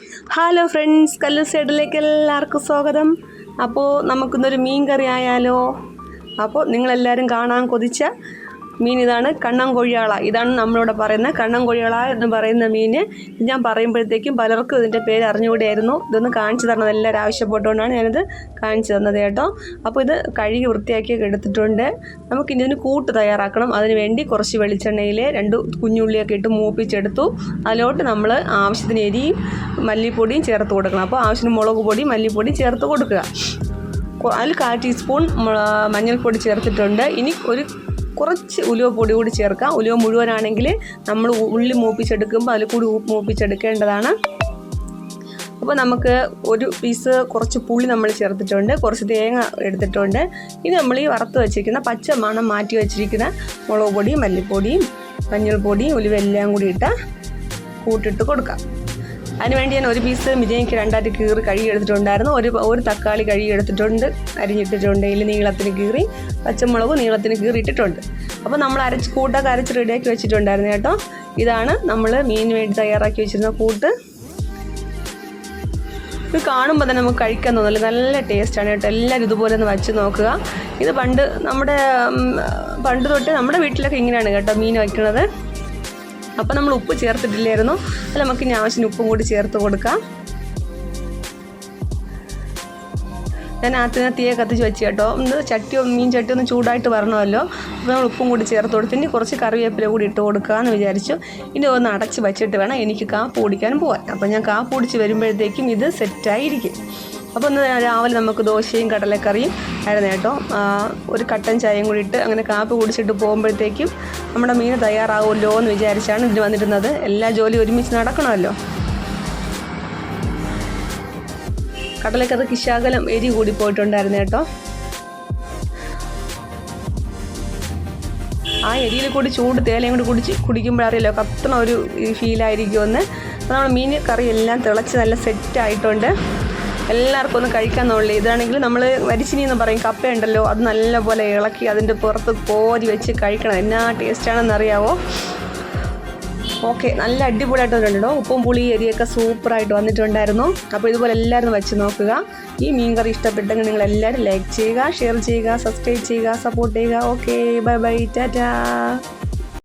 Hello friends കല്ലു സൈഡിലേക്ക് എല്ലാവർക്കും സ്വാഗതം. അപ്പോൾ നമുക്കിന്നൊരു മീൻ കറി ആയാലോ? അപ്പോൾ നിങ്ങളെല്ലാവരും കാണാൻ കൊതിച്ച മീൻ ഇതാണ് കണ്ണൻ കൊഴിയാള ഇതാണ് നമ്മളിവിടെ പറയുന്ന കണ്ണൻ കൊഴിയാള എന്ന് പറയുന്ന മീൻ. ഞാൻ പറയുമ്പോഴത്തേക്കും പലർക്കും ഇതിന്റെ പേര് അറിഞ്ഞുകൂടിയായിരുന്നു. ഇതൊന്ന് കാണിച്ചു തരണം. എല്ലാവരും ആവശ്യപ്പെട്ടുകൊണ്ടാണ് ഞാനിത് കാണിച്ചു തന്നത് കേട്ടോ. അപ്പോൾ ഇത് കഴുകി വൃത്തിയാക്കി എടുത്തിട്ടുണ്ട്. നമുക്ക് ഇതിന് കൂട്ട് തയ്യാറാക്കണം. അതിന് വേണ്ടി കുറച്ച് വെളിച്ചെണ്ണയിൽ രണ്ട് കുഞ്ഞുള്ളിയൊക്കെ ഇട്ട് മൂപ്പിച്ചെടുത്തു. അതിലോട്ട് നമ്മൾ ആവശ്യത്തിന് എരിയും മല്ലിപ്പൊടിയും ചേർത്ത് കൊടുക്കണം. അപ്പോൾ ആവശ്യത്തിന് മുളക് പൊടി മല്ലിപ്പൊടി ചേർത്ത് കൊടുക്കുക. അതിൽ കാൽ ടീസ്പൂൺ മഞ്ഞൾപ്പൊടി ചേർത്തിട്ടുണ്ട്. ഇനി ഒരു കുറച്ച് ഉലുവ പൊടി കൂടി ചേർക്കാം. ഉലുവ മുഴുവനാണെങ്കിൽ നമ്മൾ ഉള്ളി മൂപ്പിച്ചെടുക്കുമ്പോൾ അതിൽ കൂടി ഉപ്പ് മൂപ്പിച്ചെടുക്കേണ്ടതാണ്. അപ്പോൾ നമുക്ക് ഒരു പീസ് കുറച്ച് പുളി നമ്മൾ ചേർത്തിട്ടുണ്ട്. കുറച്ച് തേങ്ങ എടുത്തിട്ടുണ്ട്. ഇനി നമ്മൾ ഈ വറുത്ത് വെച്ചിരിക്കുന്ന പച്ച മണം മാറ്റി വെച്ചിരിക്കുന്ന മുളക് പൊടിയും മല്ലിപ്പൊടിയും മഞ്ഞൾപ്പൊടിയും ഉലുവ എല്ലാം കൂടി ഇട്ട് കൂട്ടിട്ട് കൊടുക്കാം. അതിനുവേണ്ടി ഞാൻ ഒരു പീസ് ബിരിയാണിക്ക് രണ്ടായിട്ട് കീറി കഴുകി എടുത്തിട്ടുണ്ടായിരുന്നു ഒരു ഒരു തക്കാളി കഴുകി എടുത്തിട്ടുണ്ട് അരിഞ്ഞിട്ടിട്ടുണ്ട്. ഇതിൽ നീളത്തിന് കീറി പച്ചമുളക് നീളത്തിന് കീറിയിട്ടിട്ടുണ്ട്. അപ്പോൾ നമ്മൾ അരച്ച് കൂട്ടൊക്കെ അരച്ച് റെഡിയാക്കി വെച്ചിട്ടുണ്ടായിരുന്നു കേട്ടോ. ഇതാണ് നമ്മൾ മീൻ വേണ്ടി തയ്യാറാക്കി വെച്ചിരുന്ന കൂട്ട്. ഇത് കാണുമ്പോൾ തന്നെ നമുക്ക് കഴിക്കാൻ തോന്നില്ല നല്ല ടേസ്റ്റാണ് കേട്ടോ. എല്ലാവരും ഇതുപോലെ ഒന്ന് വച്ച് നോക്കുക. ഇത് പണ്ട് നമ്മുടെ പണ്ട് തൊട്ട് നമ്മുടെ വീട്ടിലൊക്കെ ഇങ്ങനെയാണ് കേട്ടോ മീൻ വയ്ക്കുന്നത്. അപ്പോൾ നമ്മൾ ഉപ്പ് ചേർത്തിട്ടില്ലായിരുന്നു. അല്ല നമുക്ക് ഇനി ആവശ്യത്തിന് ഉപ്പും കൂടി ചേർത്ത് കൊടുക്കാം. ഞാൻ ആദ്യം തീയെ കത്തിച്ച് വെച്ച് കേട്ടോ. ഒന്ന് ചട്ടി മീൻ ചട്ടി ഒന്ന് ചൂടായിട്ട് വരണമല്ലോ. അപ്പോൾ നമ്മൾ ഉപ്പും കൂടി ചേർത്ത് കൊടുത്ത് ഇനി കുറച്ച് കറിവേപ്പില കൂടി ഇട്ട് കൊടുക്കാമെന്ന് വിചാരിച്ചു. ഇനി ഒന്ന് അടച്ച് വെച്ചിട്ട് വേണം എനിക്ക് കാപ്പ് കുടിക്കാൻ പോകാൻ അപ്പോൾ ഞാൻ കാപ്പ് കുടിച്ച് വരുമ്പോഴത്തേക്കും ഇത് സെറ്റായിരിക്കും അപ്പോൾ ഒന്ന് രാവിലെ നമുക്ക് ദോശയും കടലക്കറിയും ആയിരുന്നു കേട്ടോ. ഒരു കട്ടൻ ചായയും കൂടി ഇട്ട് അങ്ങനെ കാപ്പി കുടിച്ചിട്ട് പോകുമ്പോഴത്തേക്കും നമ്മുടെ മീൻ തയ്യാറാവുമല്ലോ എന്ന് വിചാരിച്ചാണ് ഇതിന് വന്നിരുന്നത്. എല്ലാ ജോലിയും ഒരുമിച്ച് നടക്കണമല്ലോ. കടലക്കറി കിശാകലം എരി കൂടി പോയിട്ടുണ്ടായിരുന്നു കേട്ടോ. ആ എരിയിൽ കൂടി ചൂട് തേലയും കൂടി കുടിച്ച് കുടിക്കുമ്പോഴറിയല്ലോ കത്തണ ഒരു ഫീലായിരിക്കുമെന്ന് നമ്മൾ മീൻ കറി എല്ലാം തിളച്ച് നല്ല സെറ്റ് ആയിട്ടുണ്ട്. എല്ലാവർക്കും ഒന്ന് കഴിക്കാന്നുള്ളൂ. ഇതാണെങ്കിൽ നമ്മൾ വരിച്ചിനി എന്ന് പറയും കപ്പയുണ്ടല്ലോ അത് നല്ലപോലെ ഇളക്കി അതിന്റെ പുറത്ത് കോരി വെച്ച് കഴിക്കണം. എന്നാ ടേസ്റ്റാണെന്ന് അറിയാവോ ഓക്കെ നല്ല അടിപൊളിയായിട്ട് വന്നിട്ടുണ്ടോ ഉപ്പും പുളി എരിയൊക്കെ സൂപ്പറായിട്ട് വന്നിട്ടുണ്ടായിരുന്നു. അപ്പോൾ ഇതുപോലെ എല്ലാവരും വെച്ച് നോക്കുക. ഈ മീൻ കറി ഇഷ്ടപ്പെട്ടെങ്കിൽ നിങ്ങൾ എല്ലാവരും ലൈക്ക് ചെയ്യുക ഷെയർ ചെയ്യുക സബ്സ്ക്രൈബ് ചെയ്യുക സപ്പോർട്ട് ചെയ്യുക. Okay bye bye tata.